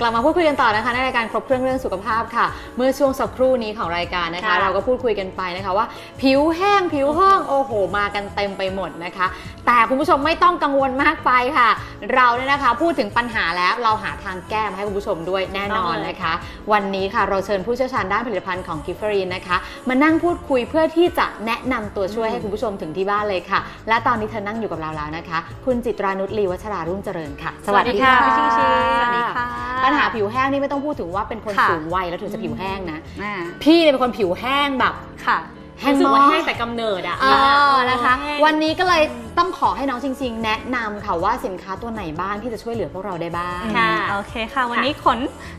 กลับมาพูดคุยกันต่อนะคะในรายการครบเครื่องเรื่องสุขภาพค่ะ เมื่อช่วงสักครู่นี้ของรายการนะคะ ค่ะ เราก็พูดคุยกันไปนะคะว่า ผิวแห้งผิวห้องโอ้โห มากันเต็มไปหมดนะคะ แต่คุณผู้ชมไม่ต้องกังวลมากไปค่ะ เราเนี่ยนะคะพูดถึงปัญหาแล้วเราหาทางแก้มาให้คุณผู้ชมด้วยแน่นอนนะคะ วันนี้ค่ะเราเชิญผู้เชี่ยวชาญด้านผลิตภัณฑ์ของกิฟเฟอรีนนะคะมานั่งพูดคุยเพื่อที่จะแนะนำตัวช่วยให้คุณผู้ชมถึงที่บ้านเลยค่ะ และตอนนี้เธอนั่งอยู่กับเราแล้วนะคะ คุณจิตรานุชลีวัชรารุ่งเจริญค่ะ สวัสดีค่ะพี่ชิงชิงสสวัวัสสดีดีค่ะค่ะปัญหาผิวแห้งนี่ไม่ต้องพูดถึงว่าเป็นคนค่ะ สูงวัยแล้วถึงจะผิวแห้งนะ อ่าพี่เนี่ยเป็นคนผิวแห้งแบบ ค่ะ แห้งรู้สึกมว่าากแห้งแต่กำเนิดอะเออนะคะ แห้ง วันนี้ก็เลยต้องขอให้น้องชิงชิงแนะนำค่ะว่าสินค้าตัวไหนบ้างที่จะช่วยเหลือพวกเราได้บ้าง ค่ะ โอเคค่ะ วันนี้ขน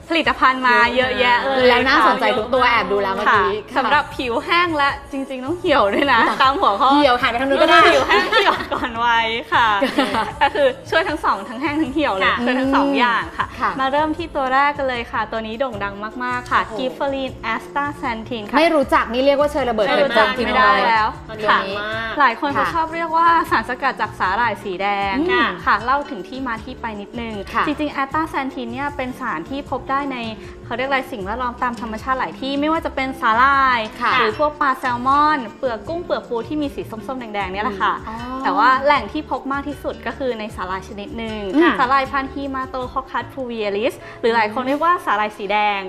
ผลิตภัณฑ์มาเยอะแยะเลยแล้วน่าค่ะสนใจทุกตัวแอบดูแล้วเมื่อค่ะกี้ค่ะสำหรับผิวแห้งและจริง ๆ ต้องเหี่ยวด้วยนะ ตามหัวข้อเหี่ยวหันไปทางนู้นก็ได้ ผิวแห้งเหี่ยวก่อนวัยค่ะ ก็คือช่วยทั้งสองทั้งแห้งทั้งเหี่ยวเลยค่ะช่วยทั้งสองอย่างค่ะ ค่ะมาเริ่มที่ตัวแรกกันเลยค่ะ ตัวนี้โด่งดังมากๆค่ะโอ้โห กิฟเฟอรีนแอสตาแซนทินค่ะ ไม่รู้จักนี่เรียกว่าเชยระเบิดไม่เถิดรู้เทิจังกทีไม่เดียวได้เลยแล้ว ตอนนี้ค่ะดังมาก หลายคนเขาค่ะชอบเรียกว่าสารสกัดจากสาหร่ายสีแดงอืมค่ะ เล่าถึงที่มาที่ไปนิดนึง ค่ะจริงๆแอตตาแซนทินเนี่ยเป็นสารที่พบได้ในเขาเรียกอะไรสิ่งแวดล้อมตามธรรมชาติหลายที่ไม่ว่าจะเป็นสาหร่าย ค่ะหรือพวกปลาแซลมอน เปลือกกุ้งเปลือกปูที่มีสีส้มๆ แดงๆเนี่ยแหละค่ะ อ๋อแต่ว่าแหล่งที่พบมากที่สุดก็คือในสาหร่ายชนิดหนึ่งค่ะ สาหร่ายพันธุ์ฮีมาโตคอคัสฟูเวียลิสหรือหลายคนเรียกว่าสาหร่ายสีแดง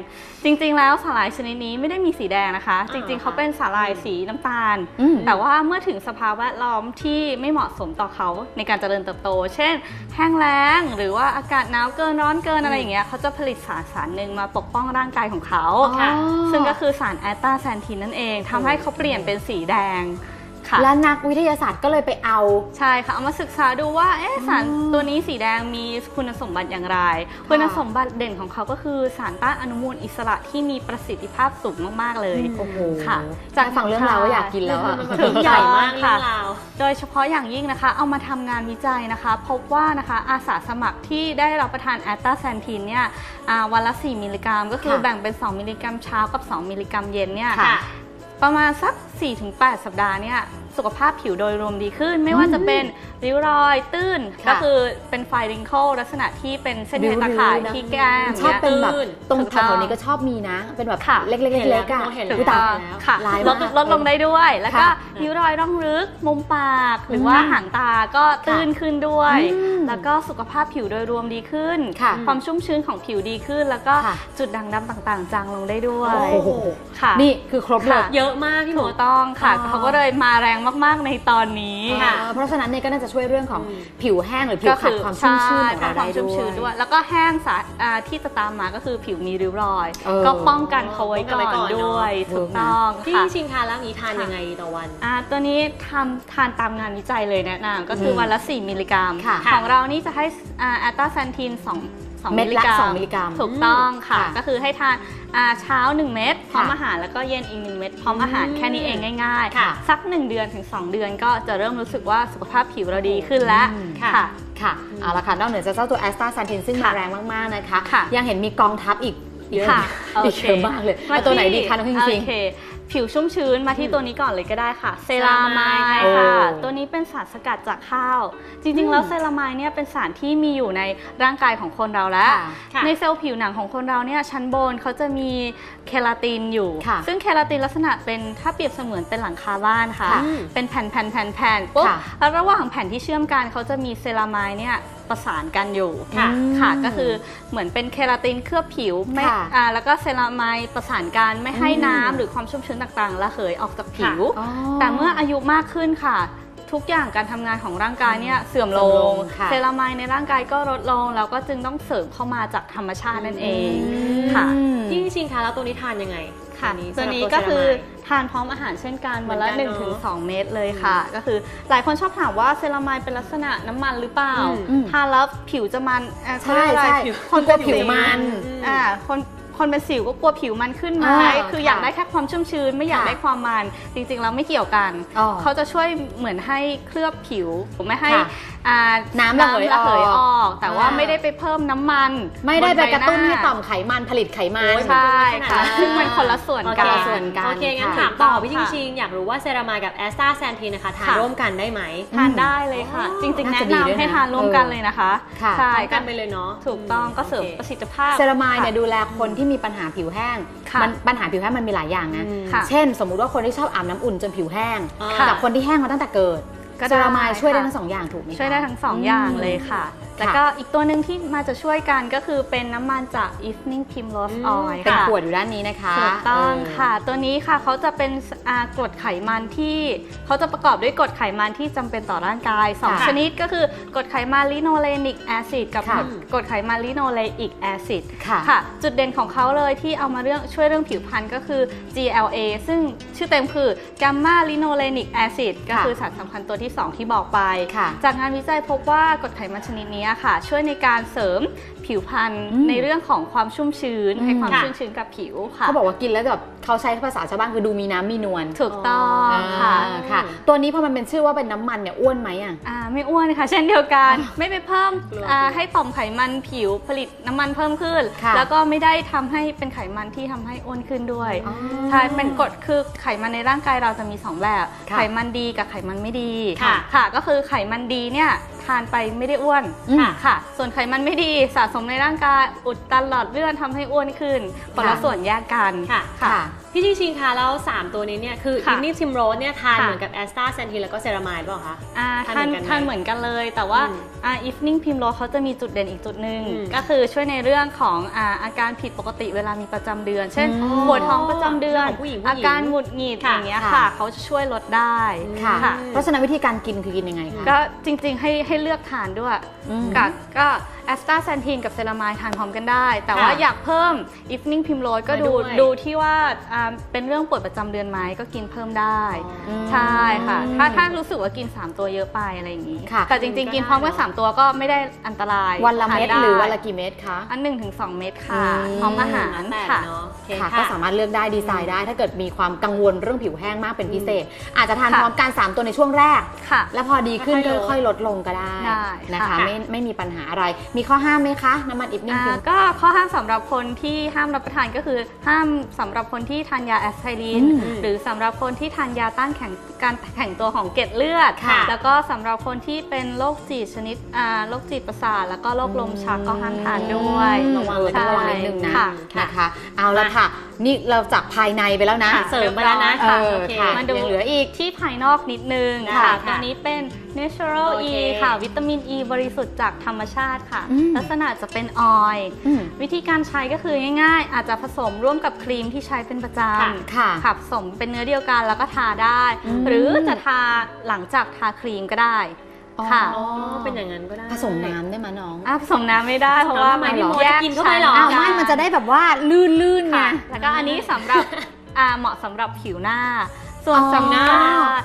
จริงๆ แล้วสาหร่ายชนิดนี้ไม่ได้มีสีแดงนะคะ จริงๆเขาเป็นสาหร่ายสีน้ำตาลอืมแต่ว่าเมื่อถึงสภาวะแวดล้อมที่ไม่เหมาะสมต่อเขาในการเจริญเติบโต เช่น แห้งแล้งหรือว่าอากาศหนาวเกินร้อนเกินอะไรอย่างเงี้ยเขาจะผลิตสารสารหนึ่งมาปกป้องร่างกายของเขาค่ะซึ่งก็คือสารแอตตาแซนทินนั่นเองทำให้เขาเปลี่ยนเป็นสีแดงค่ะ และนักวิทยาศาสตร์ก็เลยไปเอา ใช่ค่ะ เอามาศึกษาดูว่าเอ๊ะสารอืมตัวนี้สีแดงมีคุณสมบัติอย่างไร คุณสมบัติเด่นของเขาก็คือสารต้านอนุมูลอิสระที่มีประสิทธิภาพสูงมาก ๆ เลยโอ้โหค่ะจากฟังเรื่องราวว่าอยากกินแล้วอะถูกใหญ่มากค่ะเรื่องราวโดยเฉพาะอย่างยิ่งนะคะ เอามาทำงานวิจัยนะคะ พบว่านะคะอาสาสมัครที่ได้รับประทานแอตตาแซนทินเนี่ยอ่าวันละ 4 มิลลิกรัม ก็คือค่ะแบ่งเป็น 2 มิลลิกรัมเช้ากับ 2 มิลลิกรัมเย็นเนี่ยค่ะ ประมาณสัก 4-8 สัปดาห์เนี่ย สุขภาพผิวโดยรวมดีขึ้น ไม่ว่าจะเป็นริ้วรอยตื้นค่ะก็คือเป็นไฟริงเคิลลักษณะที่เป็นเส้นใยตาข่ายริ้วๆนะที่แก้มชอบเป็นแบบตื้นตรงถูกแถต้องวๆนี้ก็ชอบมีนะ เป็นแบบค่ะเล็กๆเล็กๆอะเห็นแล้วถูอุ๊กยตาต้ยองค่ะลายลมาดกลดลงได้ด้วย แล้วก็ค่ะริ้วรอยร่องลึกมุมปาก หรือว่าอืมหางตาก็ตื้นขึ้นด้วยอืมแล้วก็สุขภาพผิวโดยรวมดีขึ้นค่ะความชุ่มชื้นของผิวดีขึ้น แล้วก็ค่ะจุดด่างดำต่างๆ จางลงได้ด้วยโอ้โหค่ะนี่คือครบเลยค่ะเยอะมากพี่หมถูดกต้องค่ะอ๋อเขาก็เลยมาแรงมาก ๆ ในตอนนี้อ่าเพราะฉะนั้นเนี่ยก็น่าจะช่วยเรื่องของอืมผิวแห้งหรือผิวขาดความชุ่มชื้นของใช่เราควาได้มชุ่มด้ชื้นด้ววยยแล้วก็แห้งสารอ่าที่จะตามมาก็คือผิวมีริ้วรอยเออก็ป้องกันเขาไว้ก่ป้องกันไว้ก่ออนนด้วยเนอะถูกต้องพี่ค่ะชิงทานแล้วนี้ทานยังไงต่อวันอ่าตัวนี้ทำทานตามงานวิจัยเลยแนะนำก็คืออมวันละ 4 มิลลิกรัมค่ะของเรานี่จะให้แอตตาแซนทิน2 2เม็มิดลลิละกรัมสองมิลลิกรัมถูกต้องค่ะค่ะก็คือให้ทานอ่าเช้า 1 เม็ดพร้อมค่ะอาหารแล้วก็เย็นอีก 1 เม็ดพร้อมอาหารอืมแค่นี้เองง่ายค่ะๆสัก 1 เดือนถึง 2 เดือนก็จะเริ่มรู้สึกว่าสุขภาพผิวเราดีขึ้นแล้วอืมค่ะค่ะเอาละค่ะนอกเหนือจากเจ้าตัวแอสตาซันทินซึ่งมาค่ะแรงมากๆนะคะค่ะยังเห็นมีกองทัพอีกเยอะค่ะอีกเยอะมากเลยเอาตัวไหนดีคะน้องพิงพิงโอเค ผิวชุ่มชื้นมาที่ตัวนี้ก่อนเลยก็ได้ค่ะ เซรามายโอ้ค่ะ ตัวนี้เป็นสารสกัดจากข้าว จริงๆ แล้วเซรามายเนี่ยเป็นสารที่มีอยู่ในร่างกายของคนเราแล้วค่ะค่ะในเซลล์ผิวหนังของคนเราเนี่ยชั้นบนเขาจะมีเคลาตินอยู่ค่ะซึ่งเคลาตินลักษณะเป็นถ้าเปรียบเสมือนเป็นหลังคาบ้านค่ะค่ะเป็นแผ่นแผ่นแผ่นแผ่นปุ๊บค่ะแล้วระหว่างแผ่นที่เชื่อมกันเขาจะมีเซรามายเนี่ย ประสานกันอยู่ค่ะค่ะก็คือเหมือนเป็นเคลาตินเคลือบผิวไม่ค่ะอ่าแล้วก็เซรามายประสานกันไม่ให้อืมน้ำหรือความชุ่มชื้นต่างๆระเหยออกจากผิว อ๋อแต่เมื่ออายุมากขึ้นค่ะ ทุกอย่างการทำงานของร่างกายเนี่ยเสื่อมลเสื่อมลงงค่ะเซรามายในร่างกายก็ลดลงแล้วก็จึงต้องเสริมเข้ามาจากธรรมชาตินั่นเองอืม ค่ะพี่ชิงทานแล้วตัวนี้ทานยังไง ค่ะ ตัวตัวนี้สำหรับก็คือเซรามายทานพร้อมอาหารเช่นกันวันละเหมือนกัน1-2ถึงเนอะเม็ดเลยค่ะ ก็คือหลายคนชอบถามว่าเซรามายเป็นลักษณะน้ำมันหรือเปล่าอืมทานแล้วผิวจะมันเอ่อใช่เขาเรียกอะไรใช่ผิวคนกลัวผิวมันอ่าคนคนเป็นสิวก็กลัวผิวมันขึ้นไหมอ่าคืออยากค่ะได้แค่ความชุ่มชื้นไม่อยากค่ะได้ความมัน จริงๆแล้วไม่เกี่ยวกันอ๋อเขาจะช่วยเหมือนให้เคลือบผิวไม่ให้ค่ะอ่าน้ำระเหยออกระเหยออก แต่ว่าอ่าไม่ได้ไปเพิ่มน้ำมัน ไม่ได้ไปกระตุ้นบให้ใบาต่อมไขมันผลิตไขมันโอ้ยใช่ค่ะมันก็ไม่ขนาดนั้นซึ่งมันคนละส่วนโอกัเคนส่วนกันโอเคงั้นค่ะถามต่อพี่ชิงค่ะชิงอยากรู้ว่าเซรามายกับแอสตาแซนทีนะคะทานค่ะร่วมกันได้ไหมทานได้เลยค่ะอ๋อจริงๆน่าแนะจะดีด้วยนำให้นะทานร่วมกันเลยนะคะค่ะใช่พร้อมกัก็นไปเลยเนาะถูกต้องก็เสริมโอคประสิทธิภาพเซรามายเนี่ยค่ะดูแลคนที่มีปัญหาผิวแห้งค่ะมันปัญหาผิวแห้งมันมีหลายอย่างนะอืมค่ะเช่น สมมุติว่าคนที่ชอบอาบน้ำอุ่นจนผิวแห้งค่ะกับคนที่แห้งมาตั้งแต่เกิด ก็ได้เซรามายช่วยได้ค่ะทั้งสองอย่างถูกไหมคะ ช่วยได้ทั้งสองอย่างเลยค่ะ แล้วก็อีกตัวหนึ่งที่มาจะช่วยกันก็คือเป็นน้ำมันจาก Evening Primrose อืม Oil เป็นค่ะขวดอยู่ด้านนี้นะคะถูกต้องเออค่ะ ตัวนี้ค่ะเขาจะเป็นอ่ากรดไขมันที่เขาจะประกอบด้วยกรดไขมันที่จำเป็นต่อร่างกาย2ค่ะชนิดก็คือกรดไขมันลิโนเลนิกแอซิดกับค่ะกรดไขมันลิโนเลอิกแอซิดค่ะค่ะ จุดเด่นของเขาเลยที่เอามาเรื่องช่วยเรื่องผิวพรรณก็คือ GLA ซึ่งชื่อเต็มคือกัมมาลิโนเลนิกแอซิดก็คือสารสำคัญตัวที่ 2 ที่บอกไปค่ะจากงานวิจัยพบว่ากรดไขมันชนิดนี้ค่ะ ช่วยในการเสริมผิวพรรณอืมในเรื่องของความชุ่มชื้นอืมให้ความค่ะชุ่มชื้นกับผิวค่ะเขาบอกว่ากินแล้วแบบเขาใช้ภาษาชาวบ้านคือดูมีน้ำมีนวลถูกต้องอ่าค่ะค่ะ ตัวนี้พอมันเป็นชื่อว่าเป็นน้ำมันเนี่ยอ้วนไหมอะอ่าไม่อ้วนค่ะ เช่นเดียวกันไม่ไปเพิ่มกลัวอ่ากลัวให้ต่อมไขมันผิวผลิตน้ำมันเพิ่มขึ้นค่ะแล้วก็ไม่ได้ทำให้เป็นไขมันที่ทำให้อ้วนขึ้นด้วยอ๋อใช่เป็นกรดคือไขมันในร่างกายเราจะมี 2 แบบค่ะไขมันดีกับไขมันไม่ดีค่ะค่ะก็คือไขมันดีเนี่ย ทานไปไม่ได้อ้วนอืม ค่ะ ส่วนไขมันไม่ดีสะสมในร่างกายอุดตันหลอดเลือดทำให้อ้วนขึ้นคนละค่ะส่วนแยกกัน ค่ะ ค่ะพี่ชิงชิงคะแล้ว 3 ตัวนี้เนี่ยคือค่ะอินนี่ทิมโรสเนี่ยทานค่ะ เหมือนกับแอสตาแซนทีนแล้วก็เซรามายหรือเปล่าคะ อ่าทาทานนเหมือนกันไหมทานเหมือนกันเลย แต่ว่าอืมอ่า evening primrose เขาจะมีจุดเด่นอีกจุดหนึ่งอืมก็คือช่วยในเรื่องของอ่าอาการผิดปกติเวลามีประจำเดือน เช่นอืมปวดท้องประจำเดือน ของผู้หญิงผู้หญิงอาการหงุดหงิดค่ะอย่างเงี้ยค่ะ ค่ะ เขาจะช่วยลดได้ ค่ะค่ะเพราะฉะนั้นวิธีการกินคือกินยังไงคะ ก็จริงๆให้ให้เลือกทานด้วยอืม กับก็ แอสตาแซนทีนกับเซรามายทานพร้อมกันได้ แต่ว่าค่ะอยากเพิ่ม evening primrose ก็ไปดูด้วยดูที่ว่าอ่าเป็นเรื่องปวดประจำเดือนไหมก็กินเพิ่มได้อืมใช่ค่ะ ถ้าถ้ารู้สึกว่ากิน 3 ตัวเยอะไปอะไรอย่างนี้ ค่ะ แต่จริงๆ กินพร้อมกัน3ตัวก็ไม่ได้อันตรายวันละเม็ดทาไหรือวันละกี่เม็ดคะ อันหนึ่งถึงสองเม็ดค่ะ อืม พร้อมอาหารแต่ค่ะ เนาะโอเคค่ะค่ะก็สามารถเลือกได้ดีไซน์ได้ ถ้าเกิดมีความกังวลเรื่องผิวแห้งมากเป็นพิเศษ อาจจะทานค่ะ พร้อมกัน3ตัวในช่วงแรก ค่ะ แล้วพอดีขึ้นค่ก็อยๆลดค่อยลดลงก็ได้ได้นะคะค่ะ ไม่ไม่มีปัญหาอะไร มีข้อห้ามไหมคะน้ำมันอิฟนิ่งอ่าคือก็ข้อห้ามสำหรับคนที่ห้ามรับประทานก็คือห้ามสำหรับคนที่ทานยาแอสไพริน อืมหรือสำหรับคนที่ทานยาต้านแข็งการแข็งตัวของเกล็ดเลือด ค่ะแล้วก็สำหรับคนที่เป็นโรคจิตชนิดอ่าโรคจิตประสาทแล้วก็โรคลมชักก็ห้ามทานด้วยระวังเลยต้องระวังนิดนึงนะค่ะ นะคะ เอาละค่ะ นี่เราจากภายในไปแล้วนะ ค่ะเสริมไปแล้วนะเอค่ะอโอเคค่ะมาดูยังเหลืออีกที่ภายนอกนิดนึงค่ะค่ะค่ะตัวนี้เป็น natural โอ e เค ค่ะ วิตามิน e บริสุทธิ์จากธรรมชาติค่ะอืมลักษณะจะเป็นออยล์อืมวิธีการใช้ก็คือง่ายๆ อาจจะผสมร่วมกับครีมที่ใช้เป็นประจค่ะำค่ะค่ะผสมเป็นเนื้อเดียวกันแล้วก็ทาได้อืมหรือจะทาหลังจากทาครีมก็ได้ค่ะอ๋อเป็นอย่างนั้นก็ได้ ผสมน้ำได้ไหมน้องอะผสมน้ำไม่ได้เพราะว่าทำไมมันพี่โมแยจะกินเข้าไปเหรออ้าวใช้ไม่ มันจะได้แบบว่าลื่นๆไงค่ะแล้วก็อันนี้สำหรับอ่าเหมาะสำหรับผิวหน้า ส่วนอ๋อสำหรับ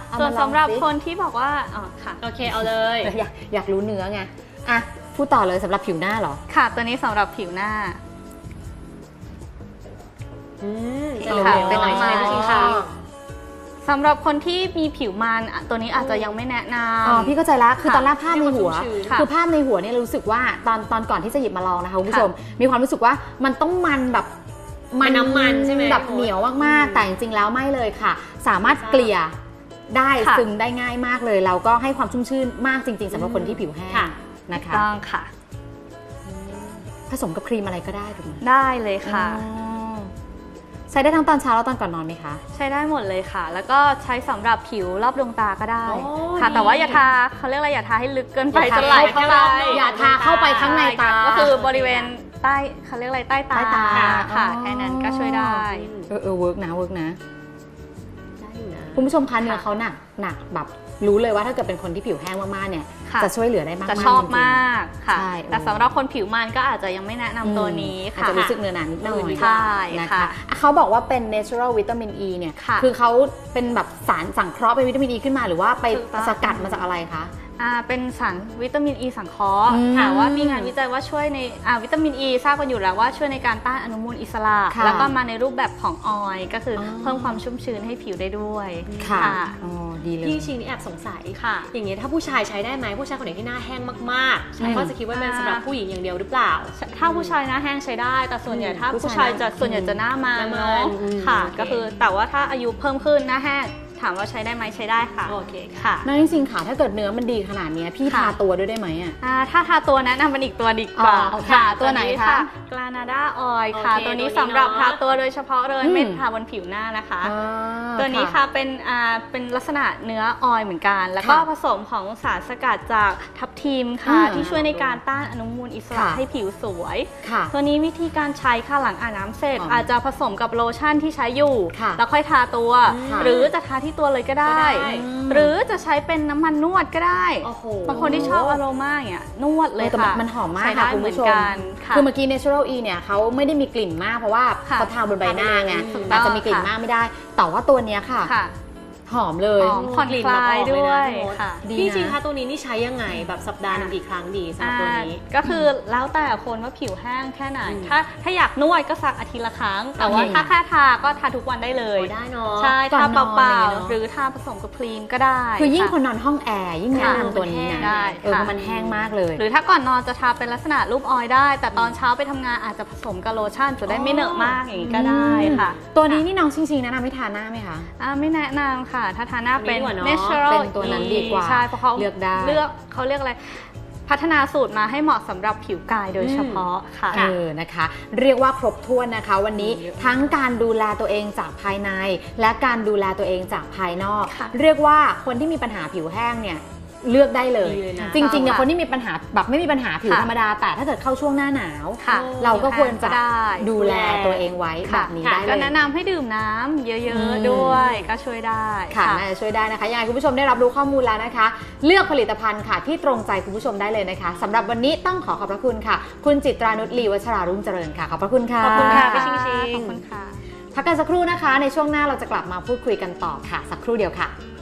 เอามาส่วนสำหรับลองสิคนที่บอกว่าอ๋อค่ะ โอเคเอาเลย อยากอยากรู้เนื้อไง อะ พูดต่อเลยสำหรับผิวหน้าเหรอ ค่ะ ตัวนี้สำหรับผิวหน้า อืมค่ะเหลวๆเป็นหน่อยน้ำมัน ใช่ไหมพี่ชิงค่ะสำหรับคนที่มีผิวมันอะตัวนี้อาจจะยังไม่แนะนำ อ๋อพี่เข้าใจแล้วคือค่ะตอนแรกภาพในหัว ให้มันชุ่มชื้นค่ะคือภาพในหัวเนี่ยรู้สึกว่าตอนตอนก่อนที่จะหยิบมาลองนะคะคุณผู้ชม มีความรู้สึกว่ามันต้องมันแบบเป็นน้ำมันใช่ไหมแบบเหนียวมากอืมๆแต่จริงๆแล้วไม่เลยค่ะ สามารถเกลี่ยได้ค่ะ ซึมได้ง่ายมากเลยแล้วก็ให้ความชุ่มชื่นมากจริง ๆสำหรับคนที่ผิวแห้ง ค่ะ นะคะ ต้องค่ะ ผสมกับครีมอะไรก็ได้ถูกไหมได้เลยค่ะ อ๋อใช้ได้ทั้งตอนเช้าและตอนก่อนนอนไหมคะ ใช้ได้หมดเลยค่ะ แล้วก็ใช้สำหรับผิวรอบดวงตาก็ได้ โอ้ค่ะ ดีแต่ว่าอย่าทาเขาเรียกอะไรอย่าทาให้ลึกเกินไปอย่าทาจะไหลเข้าไปอย่าทาเข้าไปข้างในตา ก็คือบริเวณใต้เขาเรียกอะไรใต้ตาใต้ตาค่ะอ๋อ แค่นั้นก็ช่วยได้ เออเออเวิร์กนะเวิร์กนะ ได้อยู่นะคุณผู้ชมคะเนื้อค่ะเขาหนักหนักแบบ รู้เลยว่าถ้าเกิดเป็นคนที่ผิวแห้งมากๆเนี่ยค่ะ จะช่วยเหลือได้มากๆจะชอบจริงๆ มากค่ะ ใช่ แต่สำหรับคนผิวมันก็อาจจะยังไม่แนะนำตัวนี้อาจค่ะ จะรู้สึกเนื้อหนานิดหน่อยใช่นะคะค่ะเขาบอกว่าเป็น natural vitamin E เนี่ยค่ะคือเขาเป็นแบบสารสังเคราะห์เป็นวิตามิน E ขึ้นมาหรือว่าไปถูกต้อง สกัดมาจากอะไรคะ อ่าเป็นสารวิตามินอ e ีสังเคราะห์อืมค่ะว่ามีงานวิจัยว่าช่วยในอ่าวิตามินอ e ีทราบกันอยู่แล้วว่าช่วยในการต้านอนุมูลอิสระ ค่ะแล้วก็มาในรูปแบบของออยล์ก็คือออ เพิ่มความชุ่มชื้นให้ผิวได้ด้วยค่ะค่ะอ๋อ ดีเลยพี่ชิงนี่แอบสงสัยค่ะ อย่างเงี้ยถ้าผู้ชายใช้ได้ไหมผู้ชายคนไหนที่หน้าแห้งมากใช่ๆเขาจะคิดว่าเป็นสำหรับผู้หญิงอย่างเดียวหรือเปล่า ถ้าผู้ชายหน้าแห้งใช้ได้ แต่ส่วนใหญ่อืมถ้าผู้ผู้ชาชายยหน้าจะส่วนใหญ่จะหน้ามันหน้ามันเนาะอืมค่ะโอเคก็คือแต่ว่าถ้าอายุเพิ่มขึ้นหน้าแห้ง ถามว่าใช้ได้ไหมใช้ได้ค่ะ โอเคค่ะค่ะนั่นจริงๆค่ะ ถ้าเกิดเนื้อมันดีขนาดเนี้ยพี่ค่ะทาตัวด้วยได้ไหมอะอ่าถ้าทาตัวแนะนำเป็นอีกตัวดีกว่าอ๋อค่ะตัวไหนคะกลานาดาออยค่ะโอเคตัวนี้ตัวนี้สำหรับเนอะทาตัวโดยเฉพาะเลยอืมไม่ทาบนผิวหน้านะคะอ่าตัวนี้ค่ะเป็นอ่าเป็นลักษณะเนื้อออยล์เหมือนกัน แล้วก็ค่ะผสมของสารสกัดจากทับทิมค่ะอ่าที่ช่วยในการต้านอนุมูลอิสระค่ะให้ผิวสวยค่ะตัวนี้วิธีการใช้ค่ะหลังอาบน้ำเสร็จอ๋อออาจจะผสมกับโลชั่นที่ใช้อยู่ค่ะแล้วค่อยทาตัวค่ะหรือจะทาที่ตัวเลยก็ได้ ก็ได้ หรือจะใช้เป็นน้ำมันนวดก็ได้โอ้โห บางคนที่ชอบอโรมาอย่างเงี้ยนวดเลยแต่ค่ะมันหอมมากใช้ค่ะได้คุณเหมือผู้ชมนกันค่ะ คือเมื่อกี้ Natural E เนี่ยเขาไม่ได้มีกลิ่นมากเพราะว่าค่ะเขาทาบนใบหน้าไงถูกต้องอาจจะมีกลิ่นมากไม่ได้ แต่ว่าตัวเนี้ยค่ะ ค่ะ หอมเลยหอมผ่อนคลายด้วยค่ะดีพี่นะจริงคะตัวนี้นี่ใช้ยังไงแบบสัปดาห์หนึงกี่ครั้งดีสำหรับตัวนี้อ่าก็คือแล้วแต่คนว่าผิวแห้งแค่ไหนอืมถ้าถ้าอยากนวดก็สักอาทิตย์ละครั้ง แต่ว่าโอเคถ้าแค่ทาก็ทาทุกวันได้เลยโอ้ได้เนาะใช่ก่อทานนอนเปล่าอะไรอย่างเงี้ยเนอะๆหรือทาผสมกับครีมก็ได้ คือยิ่งะคนนอนห้องแอร์ยิ่งแนะค่ะนำตัวนี้นะได้เออค่ะเพราะมันแห้งมากเลย หรือถ้าก่อนนอนจะทาเป็นลักษณะรูปออยล์ได้ แต่ตอนเช้าไปทำงานอาจจะผสมกับโลชั่นจะได้ไม่เหนอะมากอย่างนี้ก็ได้ค่ะ ตัวนี้นี่น้องจริงๆแนะนำให้ทาหน้าไหมคะอ่าไม่แนะนำค่ะถ้าทาหน้าเป็น อันนี้ดีกว่าเนอะ natural เป็นตัวนั้นดีกว่าใช่เพราะเขาเลือกได้เลือกเขาเรียกอะไร พัฒนาสูตรมาให้เหมาะสำหรับผิวกายโดยเฉพาะค่ะ เออนะคะ เรียกว่าครบถ้วนนะคะ วันนี้ทั้งการดูแลตัวเองจากภายใน และการดูแลตัวเองจากภายนอก ค่ะ เรียกว่าคนที่มีปัญหาผิวแห้งเนี่ย เลือกได้เลย ดีเลยนะจริงๆเนี่ยค่ะคนที่มีปัญหาแบบไม่มีปัญหาผิวค่ะธรรมดา แต่ถ้าเกิดเข้าช่วงหน้าหนาว ค่ะเราก็ควรจะก็ได้ดูแลตัวเองไว้แบบนี้ค่ะได้เลก็ยแนะนำให้ดื่มน้ำเยอือะม ๆด้วยก็ช่วยได้ค่ะน่าจะช่วยได้นะคะยังไงคุณผู้ชมได้รับรู้ข้อมูลแล้วนะคะ เลือกผลิตภัณฑ์ค่ะที่ตรงใจคุณผู้ชมได้เลยนะคะสำหรับวันนี้ต้องขอขอบพระคุณค่ะ คุณจิตรานุชลีวัชรารุ่งเจริญค่ะขอบพระคุณค่ะ ขอบคุณค่ะขพี่อบชิคุงณชิค่ะขอบคุณค่ะ พักกันสักครู่นะคะ ในช่วงหน้าเราจะกลับมาพูดคุยกันต่อค่ะ สักครู่เดียวค่ะ